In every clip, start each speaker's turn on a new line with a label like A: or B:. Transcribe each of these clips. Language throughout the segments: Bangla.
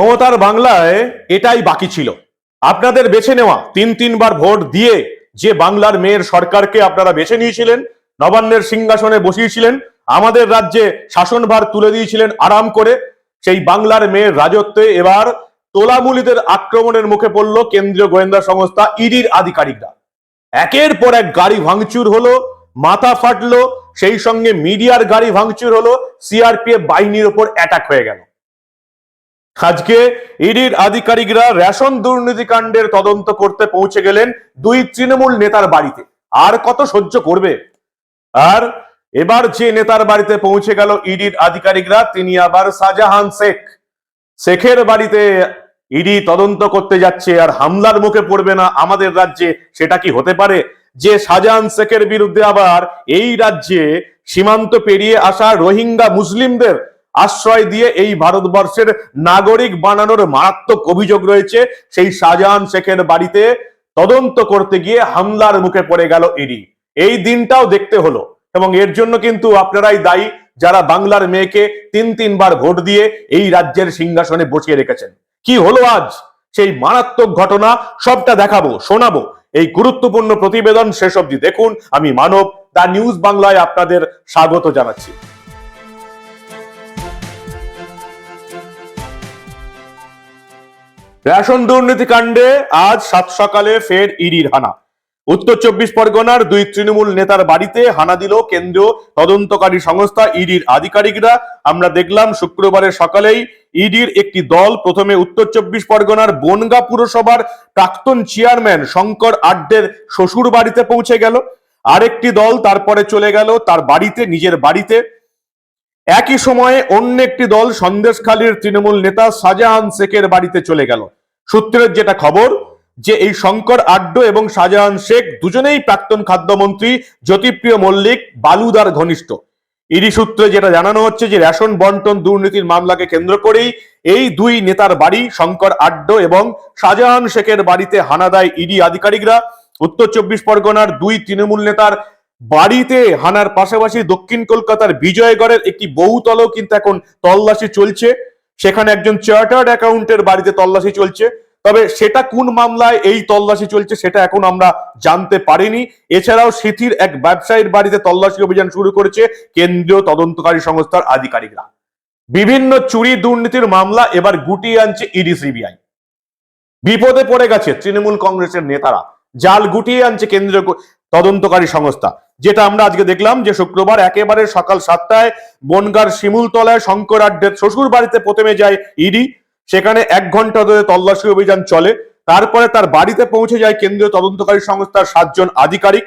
A: মমতার বাংলায় এটাই বাকি ছিল। আপনাদের বেছে নেওয়া তিন তিনবার ভোট দিয়ে যে বাংলার মেয়ের সরকারকে আপনারা বেছে নিয়েছিলেন, নবান্নের সিংহাসনে বসিয়েছিলেন, আমাদের রাজ্যে শাসনভার তুলে দিয়েছিলেন আরাম করে, সেই বাংলার মেয়ের রাজত্বে এবার তোলামুলিদের আক্রমণের মুখে পড়ল কেন্দ্রীয় গোয়েন্দা সংস্থা ইডির আধিকারিকরা। একের পর এক গাড়ি ভাঙচুর হলো, মাথা ফাটলো, সেই সঙ্গে মিডিয়ার গাড়ি ভাঙচুর হলো, সিআরপিএফ বাহিনীর ওপর অ্যাটাক হয়ে গেল। আজকে ইডির আধিকারিকরা রেশন দুর্নীতিকাণ্ডের তদন্ত করতে পৌঁছে গেলেন দুই তৃণমূল নেতার বাড়িতে। আর কত সহ্য করবে? আর এবার যে নেতার বাড়িতে পৌঁছে গেল ইডির আধিকারিকরা, তিনি আবার শাহজাহান শেখ। শেখের বাড়িতে ইডি তদন্ত করতে যাচ্ছে, আর হামলার মুখে পড়বে না আমাদের রাজ্যে, সেটা কি হতে পারে? যে শাহজাহান শেখের বিরুদ্ধে আবার এই রাজ্যে সীমান্ত পেরিয়ে আসা রোহিঙ্গা মুসলিমদের আশ্রয় দিয়ে এই ভারতবর্ষের নাগরিক বানানোর মারাত্মক অভিযোগ রয়েছে। সেই শাহজাহান শেখের বাড়িতে তদন্ত করতে গিয়ে হামলার মুখে পড়ে গেল ইডি। এই দিনটাও দেখতে হলো এবং এর জন্য কিন্তু আপনারাই দায়ী যারা বাংলার মেয়েকে তিন তিনবার ভোট দিয়ে এই রাজ্যের সিংহাসনে বসিয়ে রেখেছেন। কি হলো আজ? সেই মারাত্মক ঘটনা সবটা দেখাবো, শোনাবো। এই গুরুত্বপূর্ণ প্রতিবেদন শেষ অবধি দেখুন। আমি মানব দা নিউজ বাংলায় আপনাদের স্বাগত জানাচ্ছি। রেশন দুর্নীতি কাণ্ডে আজ সাত সকালে ফের ইডির হানা। উত্তর চব্বিশ পরগনার দুই তৃণমূল নেতার বাড়িতে হানা দিল কেন্দ্রীয় তদন্তকারী সংস্থা ইডির আধিকারিকরা। আমরা দেখলাম শুক্রবারের সকালেই ইডির একটি দল, প্রথমে উত্তর চব্বিশ পরগনার বনগা পুরসভার প্রাক্তন চেয়ারম্যান শঙ্কর আড্ডের শ্বশুর বাড়িতে পৌঁছে গেল। আরেকটি দল তারপরে চলে গেল তার বাড়িতে, নিজের বাড়িতে। একই সময়ে অন্য একটি দল সন্দেশখালীর তৃণমূল নেতা শাহজাহান শেখের বাড়িতে চলে গেল। সূত্রের যেটা খবর, যে এই শঙ্কর আড্ড এবং শাহজাহান শেখ দুজনেই প্রাক্তন খাদ্যমন্ত্রী জ্যোতিপ্রিয় মল্লিক, বালুদার ঘনিষ্ঠ। ইডি সূত্রে যেটা জানানো হচ্ছে যে, রেশন, বন্টন, দুর্নীতির মামলাকে কেন্দ্র করেই এই দুই নেতার বাড়ি শঙ্কর আড্ড এবং শাহজাহান শেখের বাড়িতে হানা দেয় ইডি আধিকারিকরা। উত্তর চব্বিশ পরগনার দুই তৃণমূল নেতার বাড়িতে হানার পাশাপাশি দক্ষিণ কলকাতার বিজয়গড়ের একটি বহুতলও কিন্তু এখন তল্লাশি চলছে। সেখানে একজন চার্টার্ড অ্যাকাউন্টের বাড়িতে তল্লাশি চলছে। তবে সেটা কোন মামলায় এই তল্লাশি চলছে সেটা এখন আমরা জানতে পারিনি। এছাড়াও সিথির এক ব্যবসায়ীর বাড়িতে তল্লাশি অভিযান শুরু করেছে কেন্দ্রীয় তদন্তকারী সংস্থার আধিকারিকরা। বিভিন্ন চুরি দুর্নীতির মামলা এবার গুটিয়ে আনছে ইডি সিবিআই। বিপদে পড়ে গেছে তৃণমূল কংগ্রেসের নেতারা। জাল গুটিয়ে আনছে কেন্দ্রীয় তদন্তকারী সংস্থা। যেটা আমরা আজকে দেখলাম যে শুক্রবার একেবারে সকাল সাতটায় বনগার শিমুলতলায় শঙ্কর আড্ডের শ্বশুর বাড়িতে প্রথমে যায় ইডি। সেখানে এক ঘণ্টা ধরে তল্লাশি অভিযান চলে। তারপরে তার বাড়িতে পৌঁছে যায় কেন্দ্রীয় তদন্তকারী সংস্থার সাতজন আধিকারিক।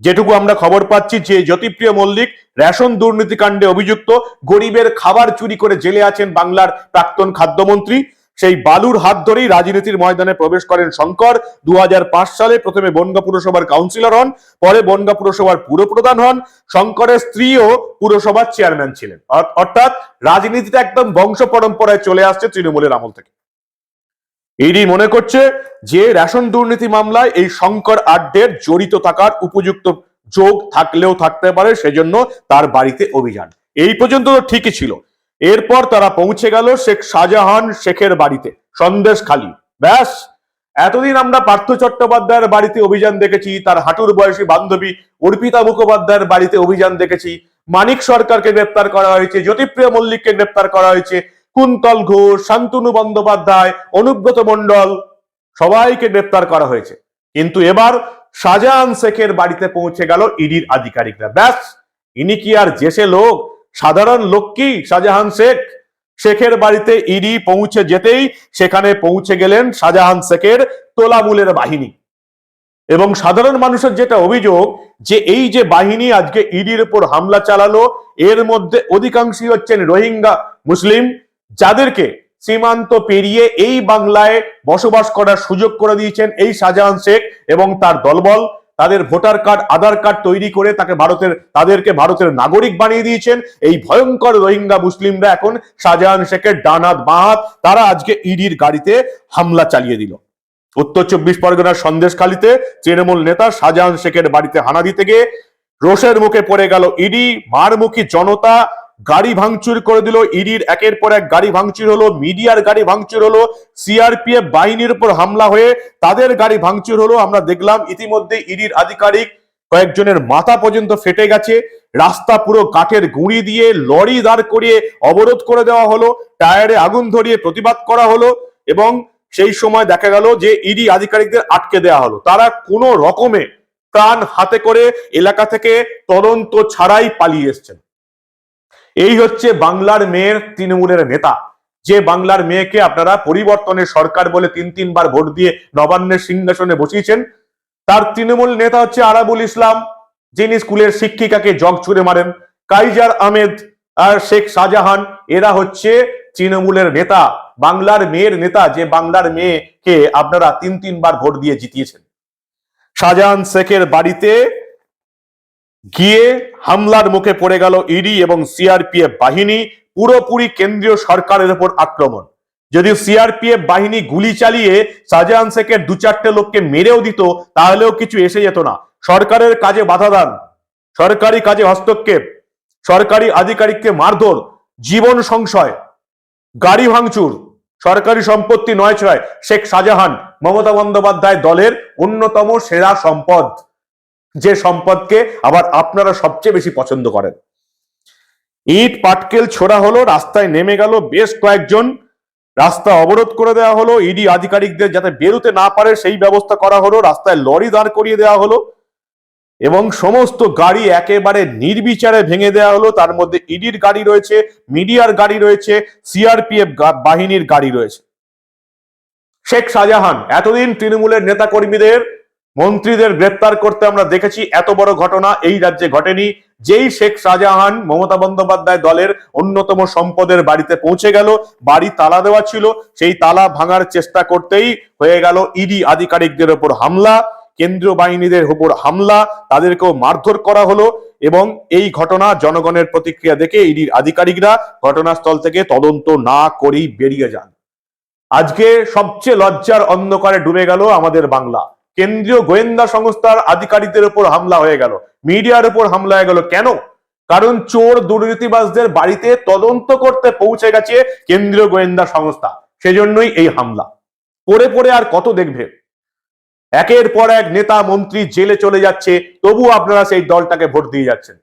A: যেটুকু আমরা খবর পাচ্ছি যে জ্যোতিপ্রিয় মল্লিক রেশন দুর্নীতি কাণ্ডে অভিযুক্ত, গরিবের খাবার চুরি করে জেলে আছেন বাংলার প্রাক্তন খাদ্যমন্ত্রী। সেই বালুর হাত ধরেই রাজনীতির ময়দানে প্রবেশ করেন শঙ্কর। দু হাজার পাঁচ সালে প্রথমে বনগা পুরসভার কাউন্সিলর হন, পরে বনগা পুরসভার পুরপ্রধান হন। শঙ্করের স্ত্রীও পুরসভার চেয়ারম্যান ছিলেন। অর্থাৎ রাজনীতিটা একদম বংশ পরম্পরায় চলে আসছে তৃণমূলের আমল থেকে। ইডি মনে করছে যে রেশন দুর্নীতি মামলায় এই শঙ্কর আড্ডের জড়িত থাকার উপযুক্ত যোগ থাকলেও থাকতে পারে, সেজন্য তার বাড়িতে অভিযান। এই পর্যন্ত তো ঠিকই ছিল। এরপর তারা পৌঁছে গেল শেখ শাহজাহান শেখের বাড়িতে, সন্দেশ খালি। ব্যাস, এতদিন আমরা পার্থ চট্টোপাধ্যায়ের বাড়িতে অভিযান দেখেছি, তার হাঁটুর বয়সী বান্ধবী অর্পিতা মুখোপাধ্যায়ের বাড়িতে অভিযান দেখেছি, মানিক সরকারকে গ্রেপ্তার করা হয়েছে, জ্যোতিপ্রিয় মল্লিককে গ্রেপ্তার করা হয়েছে, কুন্তল ঘোষ, শান্তনু বন্দ্যোপাধ্যায়, অনুব্রত মণ্ডল, সবাইকে গ্রেপ্তার করা হয়েছে। কিন্তু এবার শাহজাহান শেখের বাড়িতে পৌঁছে গেল ইডির আধিকারিকরা। ব্যাস, ইনি কি আর জেসে লোক? সাধারণ লোক কি শাহজাহান শেখ। শেখের বাড়িতে ইডি পৌঁছে যেতেই সেখানে পৌঁছে গেলেন শাহজাহান শেখের তোলামূলের বাহিনী। এবং সাধারণ মানুষের যেটা অভিযোগ যে এই যে বাহিনী আজকে ইডির উপর হামলা চালালো, এর মধ্যে অধিকাংশই হচ্ছেন রোহিঙ্গা মুসলিম, যাদেরকে সীমান্ত পেরিয়ে এই বাংলায় বসবাস করার সুযোগ করে দিয়েছেন এই শাহজাহান শেখ এবং তার দলবল। তাদের ভোটার কার্ড, আধার কার্ড তৈরি করে তাকে ভারতের, তাদেরকে ভারতের নাগরিক বানিয়ে দিয়েছেন। এই ভয়ঙ্কর রোহিঙ্গা মুসলিমরা এখন শাহজাহান শেখের ডানাত বাহাত তারা আজকে ইডির গাড়িতে হামলা চালিয়ে দিল। উত্তর চব্বিশ পরগনার সন্দেশখালীতে তৃণমূল নেতা শাহজাহান শেখের বাড়িতে হানা দিতে গিয়ে রোষের মুখে পড়ে গেল ইডি। মারমুখী জনতা গাড়ি ভাঙচুর করে দিল ইডির। একের পর এক গাড়ি ভাঙচুর হলো, মিডিয়ার গাড়ি ভাঙচুর হলো, সিআরপিএফ বাহিনীর উপর হামলা হয়ে তাদের গাড়ি ভাঙচুর হলো। আমরা দেখলাম ইতিমধ্যে ইডির আধিকারিক কয়েকজনের মাথা পর্যন্ত ফেটে গেছে। রাস্তা পুরো কাঠের গুঁড়ি দিয়ে লরি দাঁড় করিয়ে অবরোধ করে দেওয়া হলো, টায়ারে আগুন ধরিয়ে প্রতিবাদ করা হলো এবং সেই সময় দেখা গেল যে ইডি আধিকারিকদের আটকে দেওয়া হলো। তারা কোনো রকমে প্রাণ হাতে করে এলাকা থেকে তদন্ত ছাড়াই পালিয়ে এসছেন। এই হচ্ছে বাংলার মেয়ের তৃণমূলের নেতা। যে বাংলার মেয়েকে আপনারা পরিবর্তনের সরকার বলে তিন, তিনবার ভোট দিয়ে নবান্নের সিংহাসনে বসিয়েছেন, তার তৃণমূল নেতা হচ্ছে আরাবুল ইসলাম, যিনি স্কুলের শিক্ষিকাকে জগ ছুড়ে মারেন। কাইজার আহমেদ আর শেখ শাহজাহান, এরা হচ্ছে তৃণমূলের নেতা, বাংলার মেয়ের নেতা, যে বাংলার মেয়েকে আপনারা তিন, তিনবার ভোট দিয়ে জিতিয়েছেন। শাহজাহান শেখের বাড়িতে গিয়ে হামলার মুখে পড়ে গেল ইডি এবং সিআরপিএফ বাহিনী, পুরোপুরি কেন্দ্রীয় সরকারের উপর আক্রমণ। যদি সিআরপিএফ বাহিনী গুলি চালিয়ে শাহজাহান শেখের দু চারটে লোককে মেরেও দিত, তাহলেও কিছু এসে যেত না। সরকারের কাজে বাধা দান, সরকারি কাজে হস্তক্ষেপ, সরকারি আধিকারিককে মারধর, জীবন সংশয়, গাড়ি ভাঙচুর, সরকারি সম্পত্তি নয় ছয়, শেখ শাহজাহান, মমতা বন্দ্যোপাধ্যায় দলের অন্যতম সেরা সম্পদ। যে সম্পদকে আবার আপনারা সবচেয়ে বেশি পছন্দ করেন। ইট, পাটকেল, ছোড়া হলো, রাস্তায় নেমে গেল বেশ কয়েকজন। রাস্তা অবরোধ করে দেওয়া হলো, ইডি আধিকারিকদের যাতে বেরোতে না পারে সেই ব্যবস্থা করা হলো, রাস্তায় লরি দাঁড় করিয়ে দেওয়া হলো এবং সমস্ত গাড়ি একেবারে নির্বিচারে ভেঙে দেওয়া হলো। তার মধ্যে ইডির গাড়ি রয়েছে, মিডিয়ার গাড়ি রয়েছে, সিআরপিএফ বাহিনীর গাড়ি রয়েছে। শেখ শাহজাহান, এতদিন তৃণমূলের নেতা কর্মীদের মন্ত্রীদের গ্রেপ্তার করতে আমরা দেখেছি, এত বড় ঘটনা এই রাজ্যে ঘটেনি। যেই শেখ শাহজাহান মমতা বন্দ্যোপাধ্যায় দলের অন্যতম সম্পদের বাড়িতে পৌঁছে গেল, বাড়ি তালা দেওয়া ছিল, সেই তালা ভাঙার চেষ্টা করতেই হয়ে গেল ইডি আধিকারিকদের ওপর হামলা, কেন্দ্রীয় বাহিনীদের উপর হামলা, তাদেরকেও মারধর করা হলো এবং এই ঘটনা জনগণের প্রতিক্রিয়া দেখে ইডির আধিকারিকরা ঘটনাস্থল থেকে তদন্ত না করেই বেরিয়ে যান। আজকে সবচেয়ে লজ্জার অন্ধকারে ডুবে গেল আমাদের বাংলা। কেন্দ্রীয় গোয়েন্দা সংস্থার আধিকারিকদের উপর হামলা হয়ে গেল। মিডিয়ার উপর হামলা হয়ে গেল। কেন? কারণ চোর, দুর্নীতিবাজদের বাড়িতে তদন্ত করতে পৌঁছে গেছে কেন্দ্রীয় গোয়েন্দা সংস্থা। সেজন্যই এই হামলা। পরে পড়ে আর কত দেখবে? একের পর এক নেতা, মন্ত্রী জেলে চলে যাচ্ছে তবু আপনারা সেই দলটাকে ভোট দিয়ে যাচ্ছেন।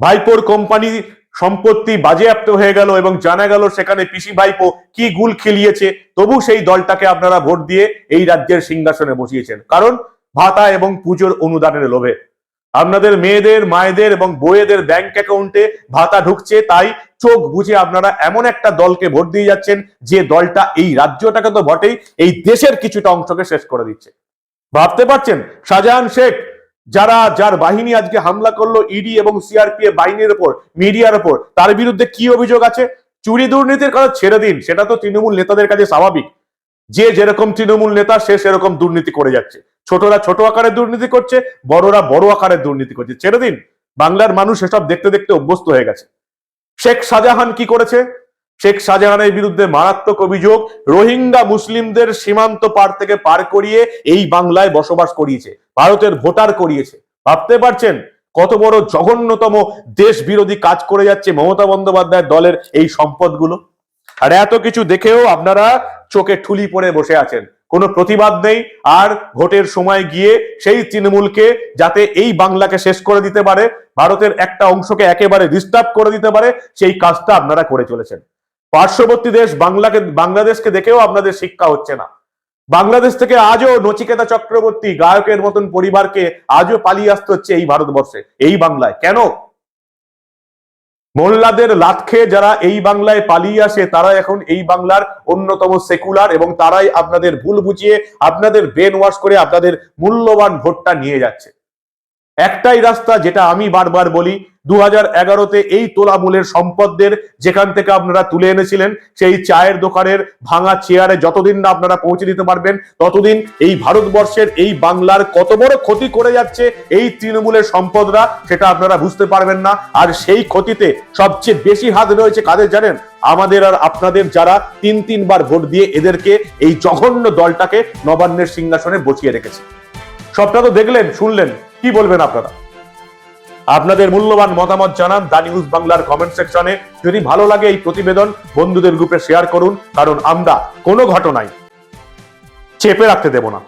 A: ভাইপোর কোম্পানি সম্পত্তি বাজেয়াপ্ত হয়ে গেল এবং জানা গেল সেখানে পিসি ভাইপো কি গুল খেলিয়েছে। তবু সেই দলটাকে আপনারা ভোট দিয়ে এই রাজ্যের সিংহাসনে বসিয়েছেন। কারণ ভাতা এবং পুজোর অনুদানের লোভে। আপনাদের মেয়েদের, মায়েদের এবং বইয়েদের ব্যাংক অ্যাকাউন্টে ভাতা ঢুকছে, তাই চোখ বুঝে আপনারা এমন একটা দলকে ভোট দিয়ে যাচ্ছেন, যে দলটা এই রাজ্যটাকে তো বটেই, এই দেশের কিছুটা অংশকে শেষ করে দিচ্ছে। ভাবতে পারছেন? শাহজাহান শেখ যারা, যার বাহিনী আজকে হামলা করল ইডি এবং সিআরপিএফ বাহিনীর উপর মিডিয়ার উপর তার বিরুদ্ধে কি অভিযোগ আছে? চুরি দুর্নীতির কথা ছেড়ে দিন, সেটা তো তৃণমূল নেতাদের কাছে স্বাভাবিক। যে যেরকম তৃণমূল নেতা, সে সেরকম দুর্নীতি করে যাচ্ছে। ছোটরা ছোট আকারে দুর্নীতি করছে, বড়রা বড় আকারে দুর্নীতি করছে। ছেড়ে দিন। বাংলার মানুষ এসব দেখতে দেখতে অভ্যস্ত হয়ে গেছে। শেখ শাহজাহান কি করেছে? শেখ শাহজাহানের বিরুদ্ধে মারাত্মক অভিযোগ রোহিঙ্গা মুসলিমদের সীমান্ত পার থেকে পার করিয়ে এই বাংলায় বসবাস করিয়েছে, ভারতের ভোটার করিয়েছে। ভাবতে পারছেন কত বড় জঘন্যতম দেশ বিরোধী কাজ করে যাচ্ছে মমতা বন্দ্যোপাধ্যায়ের দলের এই সম্পদগুলো? আর এত কিছু দেখেও আপনারা চোখে ঠুলি পরে বসে আছেন। কোনো প্রতিবাদ নেই, আর ভোটের সময় গিয়ে সেই তৃণমূলকে যাতে এই বাংলাকে শেষ করে দিতে পারে, ভারতের একটা অংশকে একেবারে ডিস্টার্ব করে দিতে পারে, সেই কাজটা আপনারা করে চলেছেন। পার্শ্ববর্তী দেশ বাংলাকে বাংলাদেশকে দেখেও আপনাদের শিক্ষা হচ্ছে না। বাংলাদেশ থেকে আজও নচিকেতা চক্রবর্তী গায়কের মতন পরিবারকে আজও পালিয়ে আসতে হচ্ছে এই ভারতবর্ষে, এই বাংলায়। কেন? মোল্লাদের লাত খেয়ে যারা এই বাংলায় পালিয়ে আসে, তারা এখন এই বাংলার অন্যতম সেকুলার এবং তারাই আপনাদের ভুল বুঝিয়ে আপনাদের ব্রেন ওয়াশ করে আপনাদের মূল্যবান ভোটটা নিয়ে যাচ্ছে। একটাই রাস্তা যেটা আমি বারবার বলি দু হাজার এগারোতে এই তোলামূলের সম্পদদের যেখান থেকে আপনারা তুলে এনেছিলেন, সেই চায়ের দোকানের ভাঙা চেয়ারে যতদিন না আপনারা পৌঁছে দিতে পারবেন, ততদিন এই ভারতবর্ষের এই বাংলার কত বড় ক্ষতি করে যাচ্ছে এই তৃণমূলের সম্পদরা, সেটা আপনারা বুঝতে পারবেন না। আর সেই ক্ষতিতে সবচেয়ে বেশি হাত রয়েছে কাদের জানেন? আমাদের আর আপনাদের যারা তিন তিনবার ভোট দিয়ে এদেরকে এই জঘন্য দলটাকে নবান্নের সিংহাসনে বসিয়ে রেখেছে। সবটা তো দেখলেন, শুনলেন। কি বলবেন আপনারা? আপনাদের মূল্যবান মতামত জানান দা নিউজ বাংলার কমেন্ট সেকশনে যদি ভালো লাগে এই প্রতিবেদন, বন্ধুদের গ্রুপে শেয়ার করুন, কারণ আমরা কোনো ঘটনায় চেপে রাখতে দেব না।